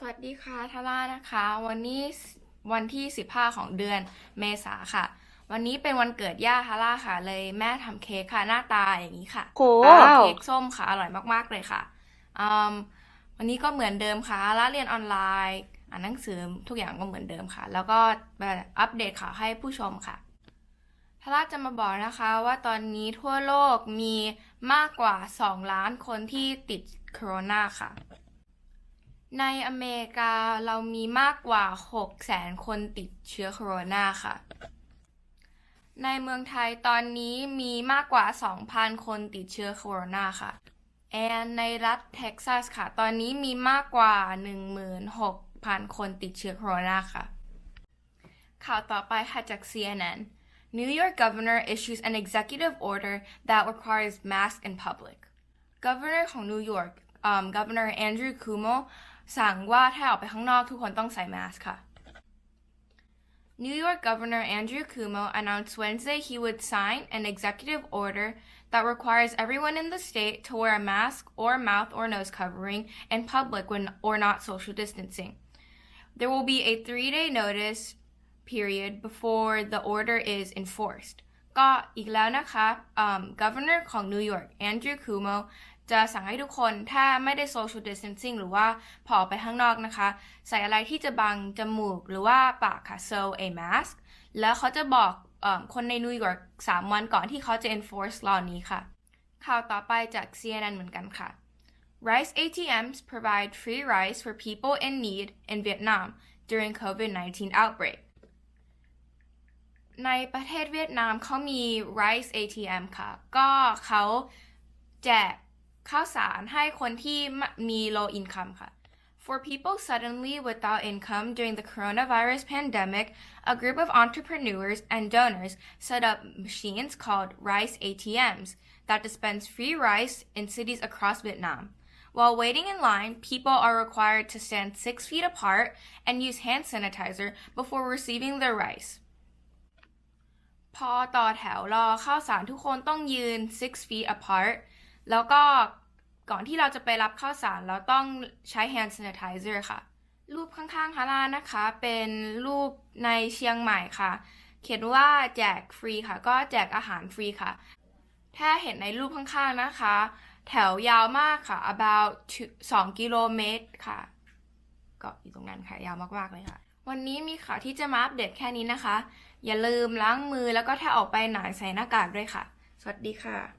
สวัสดีค่ะทาร่านะคะ วันนี้วันที่ 15 ของเดือนเมษาค่ะ วันนี้เป็นวันเกิดย่าทาร่าค่ะ เลยแม่ทำเค้กค่ะหน้าตาอย่างนี้ค่ะโหเป็นเค้กส้มค่ะอร่อยมากๆเลยค่ะอืมวันนี้ก็เหมือนเดิมค่ะทาร่าเรียนออนไลน์อ่านหนังสือทุกอย่างก็เหมือนเดิมค่ะ แล้วก็มาอัปเดตข่าวให้ผู้ชมค่ะทาร่าจะมาบอกนะคะว่าตอนนี้ทั่วโลกมีมากกว่า 2 ล้านคนที่ติดโคโรนาค่ะ ในอเมริกาเรามีมากกว่า 6 แสนคนติดเชื้อโคโรนาค่ะ ในเมืองไทยตอนนี้มีมากกว่า 2,000 คนติดเชื้อโคโรนาค่ะ แอนในรัฐเท็กซัสค่ะ ตอนนี้มีมากกว่า 16,000 คนติดเชื้อโคโรนาค่ะ ข่าวต่อไปค่ะจาก CNN New York governor issues an executive order that requires masks in public Governor ของ New York um, Governor Andrew Cuomo สั่งว่าถ้าออกไปข้างนอกทุกคนต้องใส่แมสค่ะ New York Governor Andrew Cuomo announced Wednesday he would sign an executive order that requires everyone in the state to wear a mask or mouth or nose covering in public when or not social distancing. There will be a three day notice period before the order is enforced. ก็อีกแล้วนะคะอืม Governor ของ New York Andrew Cuomo จะสั่งให้ทุกคนถ้าไม่ได้ social distancing หรือว่าพอไปข้างนอกนะคะ ใส่อะไรที่จะบังจมูกหรือว่าปากค่ะ so a mask แล้วเขาจะบอกอคนในนิวยอร์ก3วันก่อนที่เขาจะ enforce law นี้ค่ะ ข่าวต่อไปจาก CNN เหมือนกันค่ะ Rice ATMs provide free rice for people in need in Vietnam during COVID-19 outbreak ในประเทศเวียดนามเขามี Rice ATM ค่ะ ก็เขาแจก ข้าวสารให้คนที่มี low income ค่ะ For people suddenly without income during the coronavirus pandemic, a group of entrepreneurs and donors set up machines called Rice ATMs that dispense free rice in cities across Vietnam. While waiting in line, people are required to stand six feet apart and use hand sanitizer before receiving their rice. พอต่อแถวรอข้าวสารทุกคนต้องยืน six feet apart แล้วก็ก่อนที่เราจะไปรับข้าวสารเราต้องใช้ hand sanitizer ค่ะ รูปข้างๆฮาร่านะคะ เป็นรูปในเชียงใหม่ค่ะ เขียนว่าแจกฟรีค่ะ ก็แจกอาหารฟรีค่ะ ถ้าเห็นในรูปข้างๆนะคะ แถวยาวมากค่ะ about 2 กิโลเมตรค่ะก็อยู่ตรงนั้นค่ะ ยาวมากๆเลยค่ะ วันนี้มีข่าวที่จะมาอัปเดตแค่นี้นะคะ อย่าลืมล้างมือแล้วก็ถ้าออกไปไหนใส่หน้ากากด้วยค่ะ สวัสดีค่ะ